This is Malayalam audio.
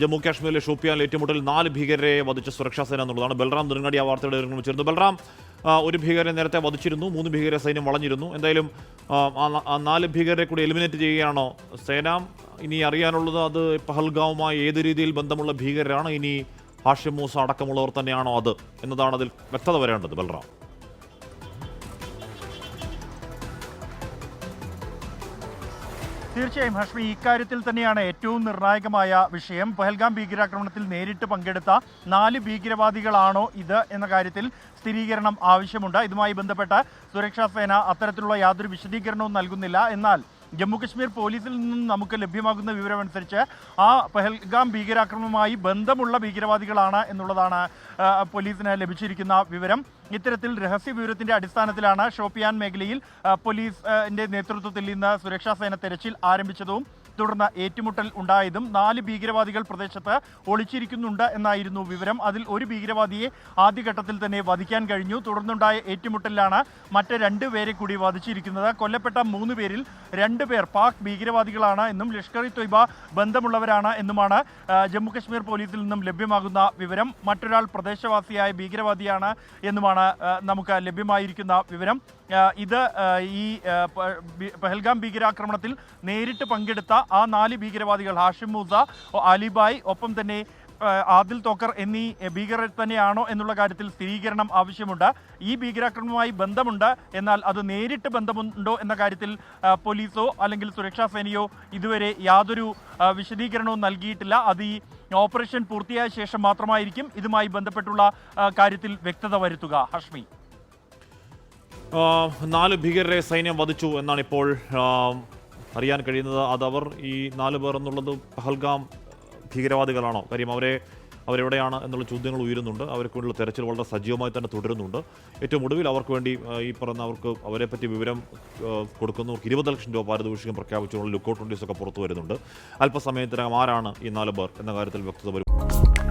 ജമ്മു കാശ്മീരിലെ ഷോപ്പിയാനിൽ ഏറ്റുമുട്ടൽ നാല് ഭീകരരെ വധിച്ച സുരക്ഷാ സേന എന്നുള്ളതാണ്. ബൽറാം നെടുങ്ങാടി ആ വാർത്തയുടെ വിവരങ്ങൾ ബൽറാം ഒരു ഭീകരനെ നേരത്തെ വധിച്ചിരുന്നു മൂന്ന് ഭീകര സൈന്യം വളഞ്ഞിരുന്നു. എന്തായാലും ആ നാല് ഭീകരരെ കൂടി എലിമിനേറ്റ് ചെയ്യുകയാണോ സേന? ഇനി അറിയാനുള്ളത് അത് പഹൽഗാവുമായി ഏത് രീതിയിൽ ബന്ധമുള്ള ഭീകരരാണ്? ഇനി ഹാഷിം മൂസ അടക്കമുള്ളവർ തന്നെയാണോ അത്? എന്നതാണ് അതിൽ വ്യക്തത വരേണ്ടത് ബൽറാം. തീർച്ചയായും ഹഷ്മി ഇക്കാര്യത്തിൽ തന്നെയാണ് ഏറ്റവും നിർണായകമായ വിഷയം. പഹൽഗാം ഭീകരാക്രമണത്തിൽ നേരിട്ട് പങ്കെടുത്ത നാല് ഭീകരവാദികളാണോ ഇത് എന്ന കാര്യത്തിൽ സ്ഥിരീകരണം ആവശ്യമുണ്ട്. ഇതുമായി ബന്ധപ്പെട്ട് സുരക്ഷാ സേന അത്തരത്തിലുള്ള യാതൊരു വിശദീകരണവും നൽകുന്നില്ല. എന്നാൽ ജമ്മുകശ്മീർ പോലീസിൽ നിന്നും നമുക്ക് ലഭ്യമാകുന്ന വിവരമനുസരിച്ച് ആ പെഹൽഗാം ഭീകരാക്രമണവുമായി ബന്ധമുള്ള ഭീകരവാദികളാണ് എന്നുള്ളതാണ് പോലീസിന് ലഭിച്ചിരിക്കുന്ന വിവരം. ഇത്തരത്തിൽ രഹസ്യ വിവരത്തിന്റെ അടിസ്ഥാനത്തിലാണ് ഷോപ്പിയാൻ മേഖലയിൽ പോലീസിന്റെ നേതൃത്വത്തിൽ ഇന്ന് സുരക്ഷാ സേന തെരച്ചിൽ ആരംഭിച്ചതും. തുടർന്ന് ഏറ്റുമുട്ടൽ ഉണ്ടായതും നാല് ഭീകരവാദികൾ പ്രദേശത്ത് ഒളിച്ചിരിക്കുന്നുണ്ട് എന്നായിരുന്നു വിവരം. അതിൽ ഒരു ഭീകരവാദിയെ ആദ്യഘട്ടത്തിൽ തന്നെ വധിക്കാൻ കഴിഞ്ഞു. തുടർന്നുണ്ടായ ഏറ്റുമുട്ടലിലാണ് മറ്റ് രണ്ട് പേരെ കൂടി വധിച്ചിരിക്കുന്നത്. കൊല്ലപ്പെട്ട മൂന്ന് പേരിൽ രണ്ട് പേർ പാക് ഭീകരവാദികളാണ് എന്നും ലഷ്കർ ഇ തൊയ്ബ ബന്ധമുള്ളവരാണ് എന്നുമാണ് ജമ്മുകശ്മീർ ജമ്മു കശ്മീർ പോലീസിൽ നിന്നും ലഭ്യമാകുന്ന വിവരം. മറ്റൊരാൾ പ്രദേശവാസിയായ ഭീകരവാദിയാണ് എന്നുമാണ് നമുക്ക് ലഭ്യമായിരിക്കുന്ന വിവരം. ഇത് ഈ പെഹൽഗാം ഭീകരാക്രമണത്തിൽ നേരിട്ട് പങ്കെടുത്ത ആ നാല് ഭീകരവാദികൾ ഹാഷിം മൂസ അലിബായ് ഒപ്പം തന്നെ ആദിൽ തോക്കർ എന്നീ ഭീകരർ തന്നെയാണോ എന്നുള്ള കാര്യത്തിൽ സ്ഥിരീകരണം ആവശ്യമുണ്ട്. ഈ ഭീകരാക്രമണവുമായി ബന്ധമുണ്ട്. എന്നാൽ അത് നേരിട്ട് ബന്ധമുണ്ടോ എന്ന കാര്യത്തിൽ പോലീസോ അല്ലെങ്കിൽ സുരക്ഷാ സേനയോ ഇതുവരെ യാതൊരു വിശദീകരണവും നൽകിയിട്ടില്ല. അത് ഈ ഓപ്പറേഷൻ പൂർത്തിയായ ശേഷം മാത്രമായിരിക്കും ഇതുമായി ബന്ധപ്പെട്ടുള്ള കാര്യത്തിൽ വ്യക്തത വരുത്തുക. ഹഷ്മി. നാല് ഭീകരരെ സൈന്യം വധിച്ചു എന്നാണ് ഇപ്പോൾ അറിയാൻ കഴിയുന്നത്. അത് അവർ ഈ നാല് പേർ എന്നുള്ളത് പഹൽഗാം ഭീകരവാദികളാണോ? കാര്യം അവരെ അവരെവിടെയാണ് എന്നുള്ള ചോദ്യങ്ങൾ ഉയരുന്നുണ്ട്. അവർക്ക് വേണ്ടിയുള്ള തെരച്ചിൽ വളരെ സജീവമായി തന്നെ തുടരുന്നുണ്ട്. ഏറ്റവും ഒടുവിൽ അവർക്ക് വേണ്ടി ഈ പറഞ്ഞ അവർക്ക് അവരെ പറ്റി വിവരം കൊടുക്കുന്നു. കൊടുക്കുന്നവർക്ക് ഇരുപത് ലക്ഷം രൂപ പാരിതോഷികം പ്രഖ്യാപിച്ചുകൊണ്ട് ലുക്കൗട്ട് നോട്ടീസൊക്കെ പുറത്തു വരുന്നുണ്ട്. അല്പസമയത്തിനകം ആരാണ് ഈ നാല് പേർ എന്ന കാര്യത്തിൽ വ്യക്തത വരും